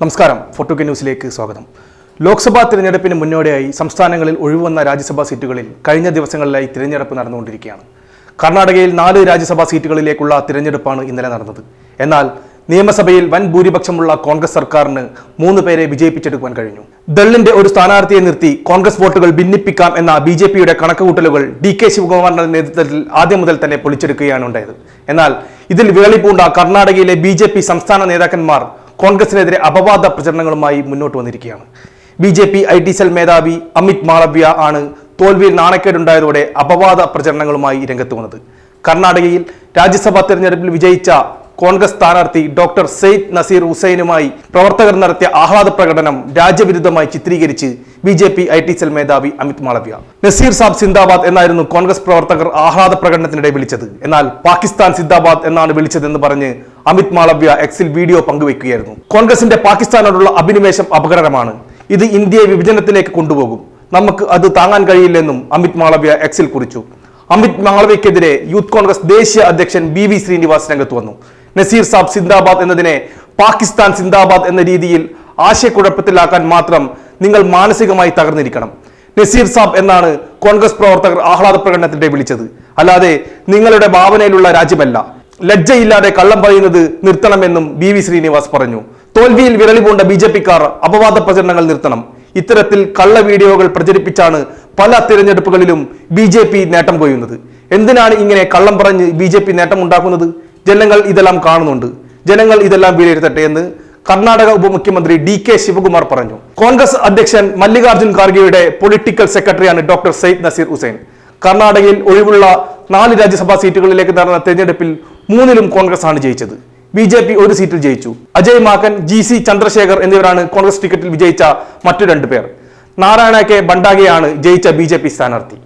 നമസ്കാരം. ഫോട്ടോ ന്യൂസിലേക്ക് സ്വാഗതം. ലോക്സഭാ തിരഞ്ഞെടുപ്പിന് മുന്നോടിയായി സംസ്ഥാനങ്ങളിൽ ഒഴിവുവന്ന രാജ്യസഭാ സീറ്റുകളിൽ കഴിഞ്ഞ ദിവസങ്ങളിലായി തിരഞ്ഞെടുപ്പ് നടന്നുകൊണ്ടിരിക്കുകയാണ്. കർണാടകയിൽ നാല് രാജ്യസഭാ സീറ്റുകളിലേക്കുള്ള തിരഞ്ഞെടുപ്പാണ് ഇന്നലെ നടന്നത്. എന്നാൽ നിയമസഭയിൽ വൻ ഭൂരിപക്ഷമുള്ള കോൺഗ്രസ് സർക്കാരിന് മൂന്ന് പേരെ വിജയിപ്പിച്ചെടുക്കുവാൻ കഴിഞ്ഞു. ദളിന്റെ ഒരു സ്ഥാനാർത്ഥിയെ നിർത്തി കോൺഗ്രസ് വോട്ടുകൾ ഭിന്നിപ്പിക്കാം എന്ന ബി ജെ പിയുടെ കണക്കുകൂട്ടലുകൾ ഡി കെ ശിവകുമാറിന്റെ നേതൃത്വത്തിൽ ആദ്യം മുതൽ തന്നെ പൊളിച്ചെടുക്കുകയാണ് ഉണ്ടായത്. എന്നാൽ ഇതിൽ വിളളിപ്പൂണ്ട കർണാടകയിലെ ബി സംസ്ഥാന നേതാക്കന്മാർ കോൺഗ്രസിനെതിരെ അപവാദ പ്രചരണങ്ങളുമായി മുന്നോട്ട് വന്നിരിക്കുകയാണ്. B J P I T cell മേധാവി അമിത് മാളവ്യ ആണ് തോൽവിയിൽ നാണക്കേടുണ്ടായതോടെ അപവാദ പ്രചരണങ്ങളുമായി രംഗത്ത് വന്നത്. കർണാടകയിൽ രാജ്യസഭാ തെരഞ്ഞെടുപ്പിൽ വിജയിച്ച കോൺഗ്രസ് സ്ഥാനാർത്ഥി ഡോക്ടർ സെയ്ദ് നസീർ ഹുസൈനുമായി പ്രവർത്തകർ നടത്തിയ ആഹ്ലാദ പ്രകടനം രാജ്യവിരുദ്ധമായി ചിത്രീകരിച്ച് B J P I T cell മേധാവി അമിത് മാളവ്യ. നസീർ സാബ് സിന്ദാബാദ് എന്നായിരുന്നു കോൺഗ്രസ് പ്രവർത്തകർ ആഹ്ലാദ പ്രകടനത്തിനിടെ വിളിച്ചത്. എന്നാൽ പാകിസ്ഥാൻ സിന്ദാബാദ് എന്നാണ് വിളിച്ചതെന്ന് പറഞ്ഞ് അമിത് മാളവ്യ എക്സിൽ വീഡിയോ പങ്കുവെക്കുകയായിരുന്നു. കോൺഗ്രസിന്റെ പാകിസ്ഥാനോടുള്ള അഭിനിവേശം അപകടകരമാണ്. ഇത് ഇന്ത്യയെ വിഭജനത്തിലേക്ക് കൊണ്ടുപോകും. നമുക്ക് അത് താങ്ങാൻ കഴിയില്ലെന്നും അമിത് മാളവ്യ എക്സിൽ കുറിച്ചു. അമിത് മാളവ്യക്കെതിരെ യൂത്ത് കോൺഗ്രസ് ദേശീയ അധ്യക്ഷൻ ബി വി ശ്രീനിവാസ് രംഗത്ത് വന്നു. നസീർ സാബ് സിന്ദാബാദ് എന്നതിനെ പാകിസ്ഥാൻ സിന്ദാബാദ് എന്ന രീതിയിൽ ആശയക്കുഴപ്പത്തിലാക്കാൻ മാത്രം നിങ്ങൾ മാനസികമായി തകർന്നിരിക്കണം. നസീർ സാബ് എന്നാണ് കോൺഗ്രസ് പ്രവർത്തകർ ആഹ്ലാദ പ്രകടനത്തിന്റെ വിളിച്ചത്. അല്ലാതെ നിങ്ങളുടെ ഭാവനയിലുള്ള രാജ്യമല്ല. ലജ്ജയില്ലാതെ കള്ളം പറയുന്നത് നിർത്തണമെന്നും ബി വി ശ്രീനിവാസ് പറഞ്ഞു. തോൽവിയിൽ വിരളി പൂണ്ട ബി ജെ പിക്കാർ അപവാദ പ്രചരണങ്ങൾ നിർത്തണം. ഇത്തരത്തിൽ കള്ള വീഡിയോകൾ പ്രചരിപ്പിച്ചാണ് പല തിരഞ്ഞെടുപ്പുകളിലും ബി ജെ പി നേട്ടം കൊയ്യുന്നത്. എന്തിനാണ് ഇങ്ങനെ കള്ളം പറഞ്ഞ് ബി ജെ പി നേട്ടം ഉണ്ടാക്കുന്നത്? ജനങ്ങൾ ഇതെല്ലാം കാണുന്നുണ്ട്. ജനങ്ങൾ ഇതെല്ലാം വിലയിരുത്തട്ടെ എന്ന് കർണാടക ഉപമുഖ്യമന്ത്രി ഡി കെ ശിവകുമാർ പറഞ്ഞു. കോൺഗ്രസ് അധ്യക്ഷൻ മല്ലികാർജുൻ ഖാർഗെയുടെ പൊളിറ്റിക്കൽ സെക്രട്ടറിയാണ് ഡോക്ടർ സയ്യിദ് നസീർ ഹുസൈൻ. കർണാടകയിൽ ഒഴിവുള്ള നാല് രാജ്യസഭാ സീറ്റുകളിലേക്ക് നടന്ന തെരഞ്ഞെടുപ്പിൽ മൂന്നിലും കോൺഗ്രസ് ആണ് ജയിച്ചത്. ബി ജെ പി ഒരു സീറ്റിൽ ജയിച്ചു. അജയ് മാക്കൻ ജി സി ചന്ദ്രശേഖർ എന്നിവരാണ് കോൺഗ്രസ് ടിക്കറ്റിൽ വിജയിച്ച മറ്റു രണ്ടു പേർ നാരായണ കെ. ബണ്ടാഗെയാണ് ജയിച്ച ബി സ്ഥാനാർത്ഥി.